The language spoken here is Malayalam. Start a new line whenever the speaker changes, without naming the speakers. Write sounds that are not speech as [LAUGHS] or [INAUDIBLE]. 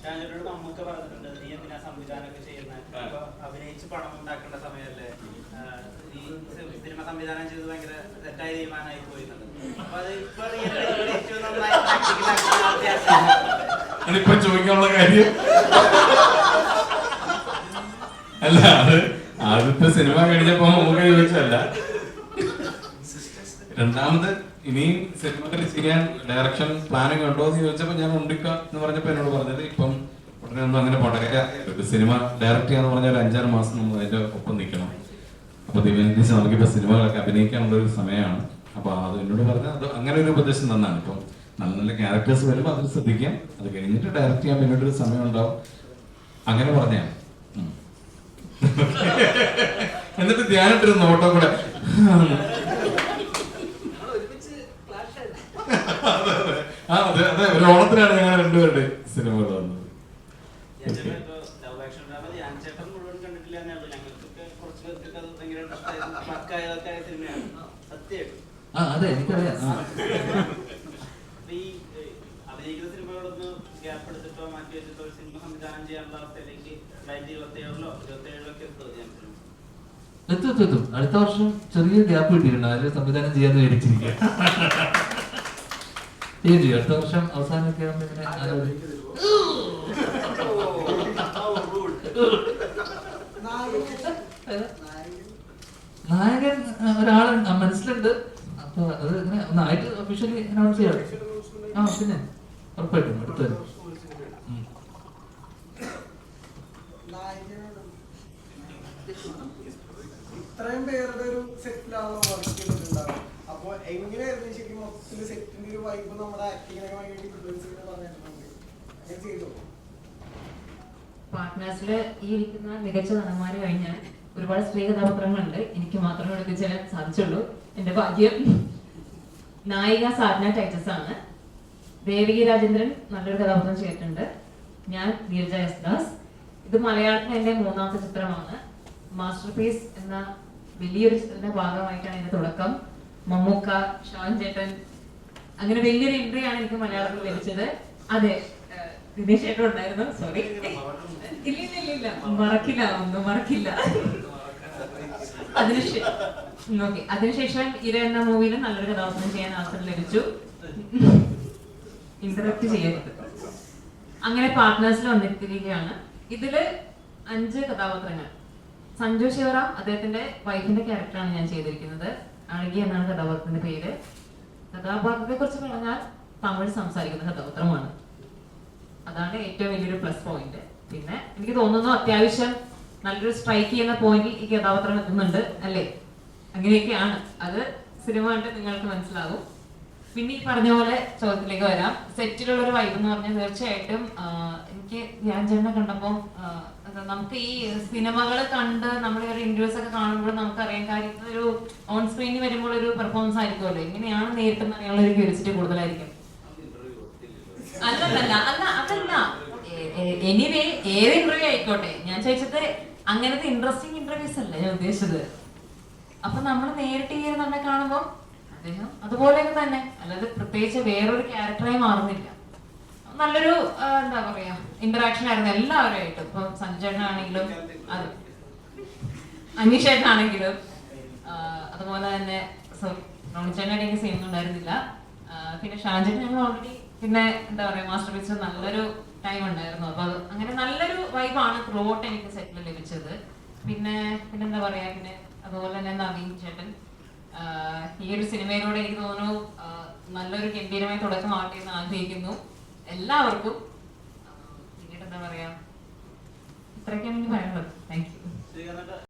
ഷാജോനോട് മമ്മൂക്ക പറഞ്ഞിട്ടുണ്ട് നീ എന്തിനാ സംവിധാനമൊക്കെ ചെയ്യുന്നത് അപ്പൊ അഭിനയിച്ച് പണം ഉണ്ടാക്കേണ്ട സമയമല്ലേ? നീ സിനിമ സംവിധാനം ചെയ്ത് ഭയങ്കര തെറ്റായ തീരുമാനമായി പോയിരുന്നത് അപ്പൊ അത് ഇപ്പൊ ഏറ്റവും
അതിപ്പോ ചോദിക്കാനുള്ള കാര്യം? അല്ല അത് ആദ്യത്തെ സിനിമ കഴിഞ്ഞപ്പോ നമുക്ക് ചോദിച്ചല്ല രണ്ടാമത് ഇനിയും സിനിമകൾ ചെയ്യാൻ ഡയറക്ഷൻ പ്ലാനിങ് ഉണ്ടോ എന്ന് ചോദിച്ചപ്പോ ഞാൻ ഉണ്ടിക്ക എന്ന് പറഞ്ഞപ്പോ എന്നോട് പറഞ്ഞത് ഇപ്പം ഉടനെ ഒന്നും അങ്ങനെ പോട്ടെ ഒരു സിനിമ ഡയറക്റ്റ് ചെയ്യാന്ന് പറഞ്ഞാൽ ഒരു അഞ്ചാറ് മാസം നമ്മൾ അതിന്റെ ഒപ്പം നിൽക്കണം. അപ്പൊ ദിവസം നമുക്കിപ്പോ സിനിമകളൊക്കെ അഭിനയിക്കാനുള്ള ഒരു സമയമാണ്. അപ്പൊ അത് എന്നോട് പറഞ്ഞാൽ അത് അങ്ങനെ ഒരു ഉപദേശം തന്നാണ്. ഇപ്പം നല്ല നല്ല ക്യാരക്ടേഴ്സ് വരുമ്പോൾ അതിൽ ശ്രദ്ധിക്കാം. അത് കഴിഞ്ഞിട്ട് ഡയറക്റ്റ് ചെയ്യാൻ പിന്നീട് ഒരു സമയം ഉണ്ടാവും. അങ്ങനെ പറഞ്ഞാൽ [LAUGHS] എന്നിട്ട് ധ്യാനിട്ടൊരു നോട്ടം കൂടെ. ആ അതെ അതെ ഒരു ഓണത്തിനാണ് ഞങ്ങൾ രണ്ടുപേരുടെ സിനിമകൾ വന്നത്.
ആ അതെ എനിക്കറിയാം.
അഭിനയിക്കുന്ന സിനിമകളൊന്ന് ഗ്യാപ്പ് എടുത്തിട്ടോ മാറ്റി വെച്ചിട്ടോ ഒരു സിനിമ സംവിധാനം ചെയ്യാനുള്ള അവസ്ഥയിലേക്ക് രണ്ടായിരത്തി ഇരുപത്തി ഏഴിലോ ഇരുപത്തി ഏഴിലൊക്കെ എത്തുമോ ധ്യാനത്തിന്
എത്തും എത്തും എത്തും. അടുത്ത വർഷം ചെറിയ ഗ്യാപ്പ് കിട്ടിയിട്ടുണ്ട്. അതിൽ സംവിധാനം ചെയ്യാൻ വിചാരിച്ചിരിക്കുക ചെയ്യും അടുത്ത വർഷം അവസാനമൊക്കെ ആകുമ്പോ ഇങ്ങനെ നായകൻ ഒരാൾ മനസ്സിലുണ്ട് അപ്പൊ അത് ഇങ്ങനെ ഒന്നായിട്ട് ഒഫീഷ്യലി അനൗൺസ് ചെയ്യാം ആ പിന്നെ ഉറപ്പായിട്ടും അടുത്ത.
ഇത്രയും പേരുടെ ഒരു സെറ്റിലാണോ വർക്ക് ചെയ്തിട്ടുണ്ടാവും അപ്പൊ എങ്ങനെയായിരുന്നു ശരിക്കും മൊത്തത്തിൽ സെറ്റിന്റെ ഒരു വൈബ് നമ്മുടെ ആക്ടിങ്ങിനൊക്കെ ഭയങ്കര ഇൻഫ്ലുവൻസ് ചെയ്ത് പറഞ്ഞിട്ടുണ്ട്? അങ്ങനെ ചെയ്തു?
പാർട്ട്നേഴ്സിൽ ഈ ഇരിക്കുന്ന മികച്ച നടന്മാര് കഴിഞ്ഞാൽ ഒരുപാട് സ്ത്രീ കഥാപാത്രങ്ങളുണ്ട്. എനിക്ക് മാത്രമേ ചെല്ലാൻ സാധിച്ചുള്ളൂ. എന്റെ ഭാഗ്യം നായിക സാധന ടൈറ്റസ് ആണ്. ദേവികി രാജേന്ദ്രൻ നല്ലൊരു കഥാപാത്രം ചെയ്തിട്ടുണ്ട്. ഞാൻ നീരജ എസ് ദാസ് ഇത് മലയാളത്തിലെ എന്റെ മൂന്നാമത്തെ ചിത്രമാണ്. മാസ്റ്റർ പീസ് എന്ന വലിയൊരു ചിത്രത്തിന്റെ ഭാഗമായിട്ടാണ് ഇതിന്റെ തുടക്കം. മമ്മൂക്ക ഷാൻ ചേട്ടൻ അങ്ങനെ വലിയൊരു എൻട്രി ആണ് എനിക്ക് മലയാളത്തിൽ ലഭിച്ചത്. അതെ ദിനേശ് ചേട്ടൻ ഉണ്ടായിരുന്നു. സോറി ഇല്ല ഇല്ല ഇല്ല മറക്കില്ല ഒന്നും മറക്കില്ല. അതിനുശേഷം ഓക്കെ അതിനുശേഷം ഇര എന്ന മൂവിയിൽ നല്ലൊരു കഥാപാത്രം ചെയ്യാൻ അവസരം ലഭിച്ചു. ഇന്ററപ്റ്റ് ചെയ്യരുത്. അങ്ങനെ പാർട്ട്നേഴ്സിൽ വന്നിരിക്കുകയാണ്. ഇതിൽ അഞ്ച് കഥാപാത്രങ്ങൾ. സഞ്ജു ശിവറാം അദ്ദേഹത്തിന്റെ വൈഫിന്റെ ക്യാരക്ടറാണ് ഞാൻ ചെയ്തിരിക്കുന്നത്. അഴകി എന്നാണ് കഥാപാത്രത്തിന്റെ പേര്? കഥാപാത്രത്തെ കുറിച്ച് പറഞ്ഞാൽ തമിഴ് സംസാരിക്കുന്ന കഥാപാത്രമാണ്. അതാണ് ഏറ്റവും വലിയൊരു പ്ലസ് പോയിന്റ് പിന്നെ എനിക്ക് തോന്നുന്നു അത്യാവശ്യം നല്ലൊരു സ്ട്രൈക്ക് ചെയ്യുന്ന പോയിന്റിൽ ഈ കഥാപാത്രം എത്തുന്നുണ്ട് അല്ലേ? അങ്ങനെയൊക്കെയാണ്. അത് സിനിമ കണ്ട് നിങ്ങൾക്ക് മനസ്സിലാകും. പിന്നെ ഈ പറഞ്ഞ പോലെ ചോദ്യത്തിലേക്ക് വരാം. സെറ്റിലുള്ള ഒരു വൈബ് എന്ന് പറഞ്ഞാൽ തീർച്ചയായിട്ടും എനിക്ക് ഞാൻ ചേട്ടനെ കണ്ടപ്പോൾ നമുക്ക് ഈ സിനിമകൾ കണ്ട് നമ്മൾ ഒരു ഇന്റർവ്യൂസ് ഒക്കെ കാണുമ്പോൾ നമുക്ക് അറിയാൻ കാര്യം ഒരു ഓൺ സ്ക്രീനിൽ വരുമ്പോൾ ഒരു പെർഫോമൻസ് ആയിരിക്കുമല്ലോ. എങ്ങനെയാണ് നേരിട്ട് അറിയാനുള്ള ഒരു ക്യൂരിസിറ്റി കൂടുതലായിരിക്കും. അല്ലല്ല അല്ല അതല്ല. എനിവേ ഏത് ഇന്റർവ്യൂ ആയിക്കോട്ടെ. ഞാൻ ചോദിച്ചത് അങ്ങനത്തെ ഇൻട്രസ്റ്റിംഗ് ഇന്റർവ്യൂസ് അല്ല ഞാൻ ഉദ്ദേശിച്ചത്? അപ്പൊ നമ്മൾ നേരിട്ട് ഈ ഒരു നമ്മെ കാണുമ്പോൾ അദ്ദേഹം അതുപോലെയൊക്കെ തന്നെ. അല്ലാതെ പ്രത്യേകിച്ച് വേറൊരു ക്യാരക്ടറായി മാറുന്നില്ല. നല്ലൊരു എന്താ പറയാ ഇന്ററാക്ഷൻ ആയിരുന്നു എല്ലാവരുമായിട്ടും. ഇപ്പൊ സഞ്ജയനാണെങ്കിലും അത് അനീഷേട്ടനാണെങ്കിലും അതുപോലെ തന്നെ റോണിച്ചേട്ടനായിട്ട് എനിക്ക് സീൻ ഉണ്ടായിരുന്നില്ല. പിന്നെ ഷാൻചേട്ടൻ ഞങ്ങൾ ഓൾറെഡി പിന്നെ എന്താ പറയാ മാസ്റ്റർ പീസ് നല്ലൊരു ടൈം ഉണ്ടായിരുന്നു. അപ്പൊ അത് അങ്ങനെ നല്ലൊരു വൈബാണ് ത്രോട്ട് എനിക്ക് സെറ്റിൽ ലഭിച്ചത്. പിന്നെ പിന്നെ എന്താ പറയാ പിന്നെ അതുപോലെ തന്നെ നവീൻ ചേട്ടൻ. ഈ ഒരു സിനിമയിലൂടെ എനിക്ക് തോന്നുന്നു നല്ലൊരു ഗംഭീരമായ തുടക്കമാകട്ടെ എന്ന് ആഗ്രഹിക്കുന്നു. എല്ലാവർക്കും പിന്നീട് എന്താ പറയാ? ഇത്രയൊക്കെയാണ് എനിക്ക് പറയാനുള്ളത്. Thank you